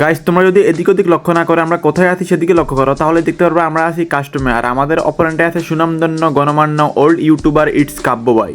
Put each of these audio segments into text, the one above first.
Guys তোমরা যদি এদিক ওদিক লক্ষ্য না করে আমরা কোথায় আছি সেদিকে লক্ষ্য করো, তাহলে দেখতে পারব আমরা আছি কাস্টমে আর আমাদের অপরেন্টে আছে সুনামধন্য, গণমান্য ওল্ড ইউটিউবার ইটস কাব্য ভাই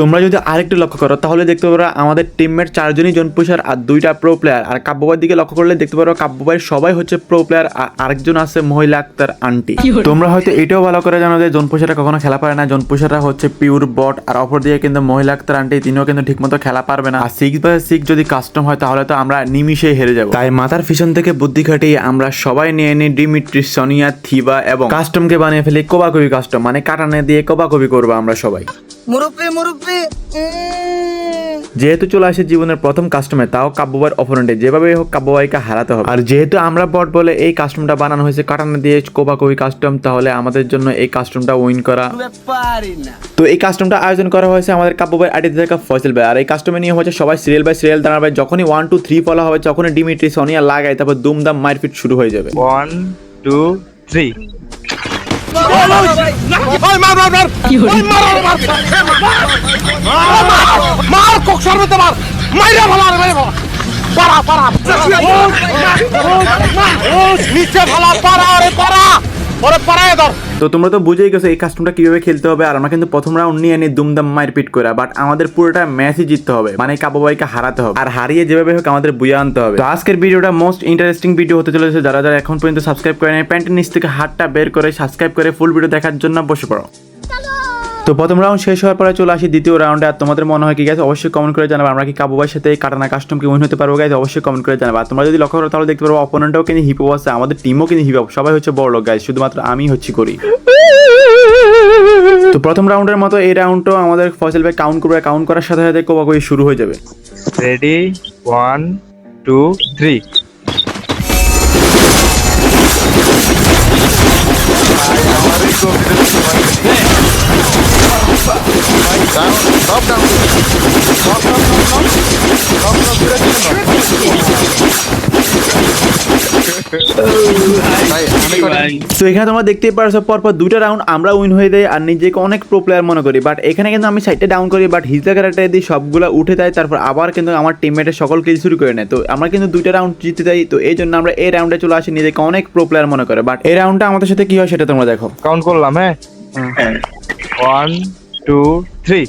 তোমরা যদি আরেকটু লক্ষ্য করো তাহলে দেখতে পারো আমাদের টিমমেট চারজনই জন পুষার আর দুইটা প্রো প্লেয়ার আর কাব্যবাইয়ের দিকে লক্ষ্য করলে দেখতে পারো কাব্যবাই সবাই হচ্ছে প্রো প্লেয়ার আর আরেকজন আছে মহিলা আক্তার আন্টি। তোমরা হয়তো এটাও ভালো করে জানো যে জন পুষারা কখনো খেলা পারে না। জন পুষারা হচ্ছে পিওর বট আর অপর দিকে কিন্তু মহিলা আক্তার আন্টি তিনিও কিন্তু ঠিকমতো খেলা পারবে না। আর সিক্স বাই সিক্স যদি কাস্টম হয় তাহলে তো আমরা নিমিশেই হেরে যাব। তাই মাথার পিছন থেকে বুদ্ধি খাটিয়ে আমরা সবাই নিয়ে নিই ডিমিট্রি সোনিয়া থিবা এবং কাস্টমকে বানিয়ে ফেলি কোবাকবি কাস্টম মানে কাটানে দিয়ে কোবাকবি করব আমরা সবাই। মুরব্বি মুরব্বি যেহেতু চলে আসে জীবনের প্রথম কাস্টমার তাও কাব্যবাইয়ের অপরেন্টে যেভাবে হোক কাব্যবাইকে হারাতে হবে। আর যেহেতু আমরা বট বলে এই কাস্টমটা বানানো হয়েছে কাটানো দিয়ে কোবা কবি কাস্টম তাহলে আমাদের জন্য এই কাস্টমটা উইন করা। তো এই কাস্টমটা আয়োজন করা হয়েছে আমাদের কাব্যবাই আইডিতে থাকা ফয়সল ভাই। আর এই কাস্টমে নিয়ে হচ্ছে সবাই সিরিয়াল বাই সিরিয়াল দাঁড়াবে। যখনই ওয়ান টু থ্রি বলা হবে তখনই ডিমিট্রি সোনিয়া লাগায় তারপর দুমদাম মারপিট শুরু হয়ে যাবে। ওয়ান টু থ্রি মার কক সর্বতে মার মাইরা ভালা রে ভালা পারা পারা নিচে ভালা পারা ওরে পারা ওরে পারায় ধর তো তোমরা তো বুঝেই গেছো এই কাস্টমটা কীভাবে খেলতে হবে, আর আমরা কিন্তু প্রথম রাউন্ড নিয়ে নিই দুমদাম মারপিট করা বাট আমাদের পুরোটা ম্যাচই জিততে হবে মানে কাবু ভাইকে হারাতে হবে, আর হারিয়ে যেভাবে হোক আমাদের বুঝে আনতে হবে। তো আজকের ভিডিওটা মোস্ট ইন্টারেস্টিং ভিডিও হতে চলেছে, যারা যারা এখন পর্যন্ত সাবস্ক্রাইব করে নেয় প্যান্টের নিচ থেকে হাতটা বের করে সাবস্ক্রাইব করে ফুল ভিডিও দেখার জন্য বসে পড়ো। তো প্রথম রাউন্ড শেষ হওয়ার পরে চলে আসি দ্বিতীয় রাউন্ডে আর তোমাদের মনে হয় কি গেছে অবশ্যই কমেন্ট করে জানাবে। আমরা কি কাবুবাইয়ের সাথে এই কাটানা কাস্টম কি উইন হতে পারব গাইজ অবশ্যই কমেন্ট করে জানাবে। আর তোমরা যদি লক্ষ্য করো তাহলে দেখতে পারব অপোনেন্টও কিন্তু হিপ আছে আমাদের টিমও কিন্তু হিপ সবাই হচ্ছে বড় লোক গাইজ শুধুমাত্র আমি হচ্ছি করি তো প্রথম রাউন্ডের মতো এই রাউন্ডটাও আমাদের ফসল ভাই কাউন্ট করবে। কাউন্ট করার সাথে সাথে কোবাকবি শুরু হয়ে যাবে। রেডি ওয়ান টু থ্রি তো এখানে তোমরা দেখতেই পারছ পরপর দুটো রাউন্ড আমরা উইন হয়ে যাই আর নিজেকে অনেক প্রো প্লেয়ার মনে করি। বাট এখানে কিন্তু আমি সাইডটা ডাউন করি বাট হিজলা ক্যারেক্টার দিয়ে সবগুলো উঠে দেয় তারপর আবার কিন্তু আমার টিমমেটের সকল কিল শুরু করে নেয়। তো আমরা কিন্তু দুইটা রাউন্ড জিতে যাই তো এই জন্য আমরা এই রাউন্ডে চলে আসি নিজেকে অনেক প্রো প্লেয়ার মনে করে। বাট এই রাউন্ডটা আমাদের সাথে কি হয় সেটা তোমরা দেখো। কাউন্ট করলাম হ্যাঁ? ওয়ান টু থ্রি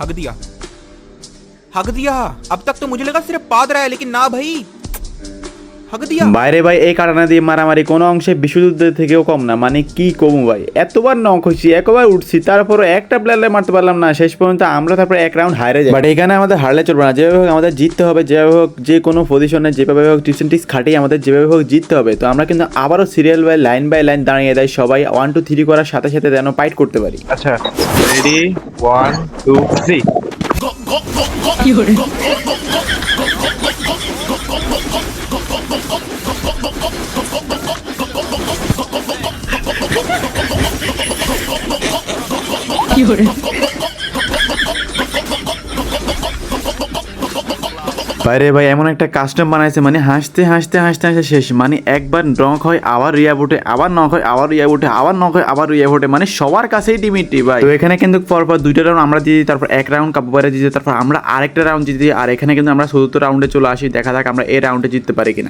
हक दिया हक दिया अब तक तो मुझे लगा सिर्फ पाद रहा है लेकिन ना भाई हक दिया বাইরে ভাই এই কারণে দিয়ে মারামারি কোনো অংশে বিশ্বযুদ্ধের থেকেও কম না। মানে কি কমু ভাই? এতবার নক হয়েছি একবার উঠছি তারপর একটা প্লেয়ারে মারতে পারলাম না। শেষ পর্যন্ত আমরা তারপর এক রাউন্ড হারে যাই। বাট এখানে আমাদের হারলে চলবে না। যেভাবে হোক আমাদের জিততে হবে যেভাবে হোক যে কোনো পজিশনে যেভাবে হোক টিউশন টিক্স খাটিয়ে আমাদের যেভাবে হোক জিততে হবে। তো আমরা কিন্তু আবারও serial by line by line দাঁড়িয়ে দেয় সবাই ওয়ান টু থ্রি করার সাথে সাথে যেন পাইট করতে পারি। আচ্ছা রেডি ওয়ান টু থ্রি বাইরে ভাই এমন একটা কাস্টম বানাইছে মানে হাসতে হাসতে হাসতে হাসতে শেষ মানে একবার নক হয় আবার রিয়া উঠে আবার নক হয় আবার রিয়া উঠে আবার নক হয় আবার রিয়া উঠে মানে সবার কাছেই টিমিটি ভাই তো এখানে কিন্তু পরপর দুইটা রাউন্ড আমরা দিয়ে দিই, তারপর এক রাউন্ড কাপড়ে দিয়ে দিই, তারপর আমরা আরেকটা রাউন্ড জিতে দিই, আর এখানে কিন্তু আমরা চতুর্থ রাউন্ডে চলে আসি দেখা যাক আমরা এই রাউন্ডে জিততে পারি কিনা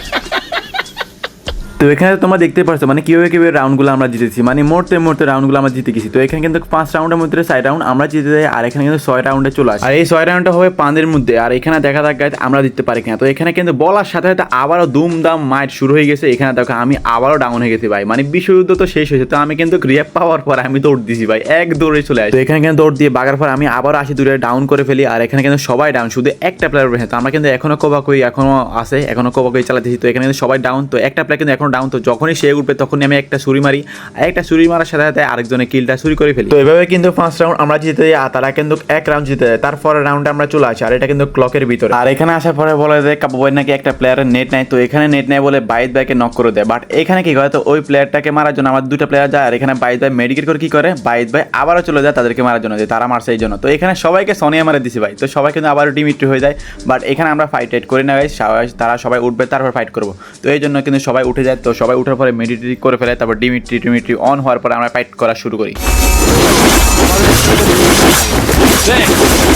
তো এখানে তোমরা দেখতে পারছ মানে কীভাবে কীভাবে রাউন্ডগুলো আমরা জিতেছি। মানে মরতে মরতে রাউন্ডগুলো আমরা জিতে গেছি। তো এখানে কিন্তু পাঁচ রাউন্ডের মধ্যে ছয় রাউন্ড আমরা জিতে যাই আর এখানে কিন্তু ছয় রাউন্ডে চলে আসে। আর এই ছয় রাউন্ডটা হবে পাঁদের মধ্যে আর এখানে দেখা যাক guys আমরা জিততে পারি কিনা। তো এখানে কিন্তু বলার সাথে সাথে আবারও দুমদাম মাইট শুরু হয়ে গেছে। এখানে দেখো আমি আবারও ডাউন হয়ে গেছি ভাই। মানে বিশ্বযুদ্ধ তো শেষ হয়েছে তো আমি কিন্তু রিয়াপ পাওয়ার পর আমি দৌড় দিছি ভাই। এক দৌড়ে চলে আসি। তো এখানে কিন্তু দৌড় দিয়ে বাগার পর আমি আবারও আসি দূরে ডাউন করে ফেলি আর এখানে কিন্তু সবাই ডাউন শুধু একটা প্লেয়ার রয়েছে। তো আমরা কিন্তু এখনও কোবাকুই এখনও আছে এখনও কোবাকুই চালাতেছি। তো এখানে কিন্তু সবাই ডাউন তো একটা প্লেয়ার কিন্তু এখনও ডাউন তো যখনই সে উঠবে তখনই আমি একটা ছুরি মারি। আর একটা ছুরি মারার সাথে সাথে আরেকজনের কিলটা চুরি করে ফেলি। তো এভাবে কিন্তু ফার্স্ট রাউন্ড আমরা জিতে যাই আর তারা কিন্তু এক রাউন্ড জিতে যায়। তারপরে রাউন্ডে আমরা চলে আসি আর এটা কিন্তু ক্লকের ভিতরে। আর এখানে আসার পরে বলে যে ভাই নাকি একটা প্লেয়ারের নেট নাই। তো এখানে নেট নাই বলে বাইদ ভাইকে নক করে দেয়। বাট এখানে কি করে? তো ওই প্লেয়ারটাকে মারার জন্য আমার দুটো প্লেয়ার যায় আর এখানে বাইদ ভাই মেডিকেট করে কি করে? বাইদ ভাই আবারও চলে যায় তাদেরকে মারার জন্য যে তারা মারছে এই জন্য। তো এখানে সবাইকে সোনিয়া মারে দিছি ভাই। তো সবাই কিন্তু আবারও ডিমিট্রি হয়ে যায়। বাট এখানে আমরা ফাইট টাইট করি না ভাই সবাই তারা সবাই উঠবে তারপর ফাইট করব। তো এই জন্য কিন্তু সবাই উঠে যায়। তো সবাই উঠার পরে মেডিটেট করে ফেলে, তারপর ডিমিট্রি টিমিট্রি অন হওয়ার পরে আমরা ফাইট করা শুরু করি।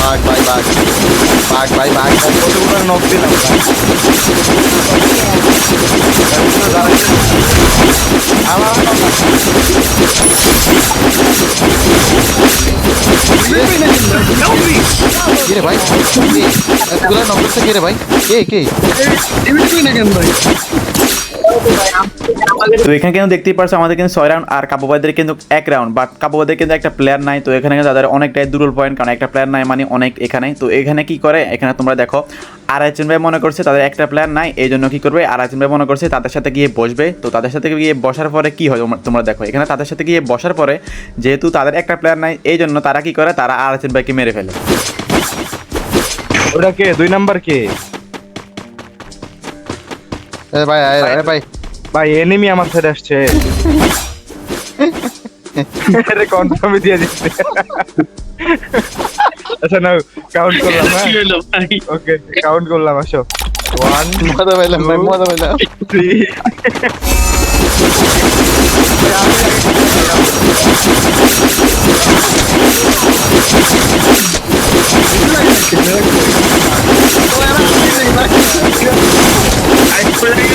বাঘ ভাই বাঘ। বাঘ ভাই বাঘ। নক দিলাম কে রে ভাই? কে এতগুলো নক দিচ্ছে কে ভাই? কে কে? তো এখানে কিন্তু দেখতেই পারছ, আমাদের কিন্তু ছয় রাউন্ড আর কাবুবাইদের কিন্তু এক রাউন্ড বাট কাবুবাইদের কিন্তু একটা প্লেয়ার নাই, তো এখানে কিন্তু তাদের অনেকটাই দুর্বল পয়েন্ট কারণ একটা প্লেয়ার নাই মানে অনেক এখানে। তো এখানে কি করে? এখানে তোমরা দেখো আর একজন ভাই মনে করছে তাদের একটা প্লেয়ার নাই এই জন্য কি করবে? আর একজন ভাই মনে করছে তাদের সাথে গিয়ে বসবে। তো তাদের সাথে গিয়ে বসার পরে কি হয় তোমরা- দেখো এখানে তাদের সাথে গিয়ে বসার পরে যেহেতু তাদের একটা প্লেয়ার নাই এই জন্য তারা কি করে? তারা আর একজন ভাইকে মেরে ফেলে। ওটা কে? দুই নাম্বার কে? এ ভাই ভাই। ভাই। এনিমি আমার সাথে আসছে। আরে দিয়ে দিচ্ছে। আচ্ছা নাও কাউন্ট করলাম হ্যাঁ ওকে কাউন্ট করলাম আসো ওয়ান মজা পাইলাম ভাই মজা পাইলাম থ্রি মজা পাইলাম এফপিএস থেকে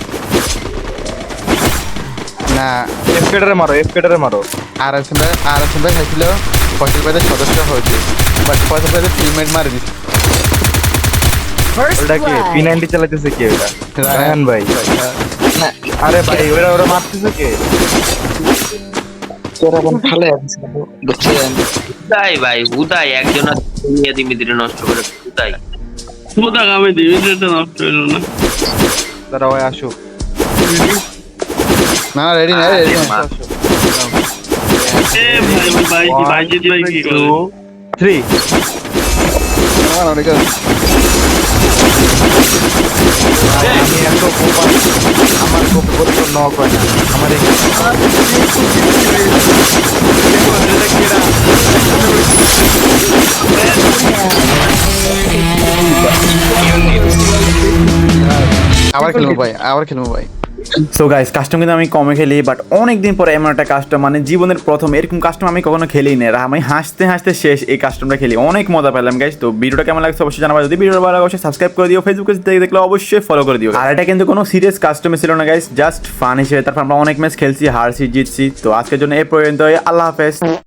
না। এফকেটারে মারো এফ মারো। আর এস আর এস হয়েছিল ফয়সাল ভাইদের সদস্য হয়েছে। বাট ফয়সাল ভাইদের টিমমেট মারি দিচ্ছে ওটা কে? পি নাইনটি চালাইতেছে কে ওটা? রায়হান ভাই। আরে ভাই ওরা ওরা মারতেছে কে? উদয় ভাই উদয় একজন নিয়ে দিমিত্রি নষ্ট করে উদয় তারা ওই আসুক না রেডি না রেডি না থ্রি অনেক আমি এত কোপা আমার কোপে করে তো নক হয় না আমার এই আবার খেলব ভাই আবার খেলব ভাই সো গাইস কাস্টম কিন্তু আমি কমে খেলি বাট অনেক দিন পরে এমন একটা কাস্টম মানে জীবনের প্রথম, এরকম কাস্টম আমি কখনো খেলি না আমি হাসতে হাসতে শেষ এই কাস্টমটা খেলি। অনেক মজা পেলাম গাইস তো ভিডিওটা কেমন লাগছে অবশ্যই জানাবা। যদি ভিডিওটা ভালো লাগে, অবশ্যই সাবস্ক্রাইব করে দিও। ফেসবুকে দেখলে অবশ্যই ফলো করে দিও। আর এটা কিন্তু কোনো সিরিয়াস কাস্টমে ছিল না গাইস জাস্ট ফান হিসেবে। তারপর আমরা অনেক ম্যাচ খেলছি, হারছি, জিতছি। তো আজকের জন্য এ পর্যন্ত আল্লাহ হাফেজ।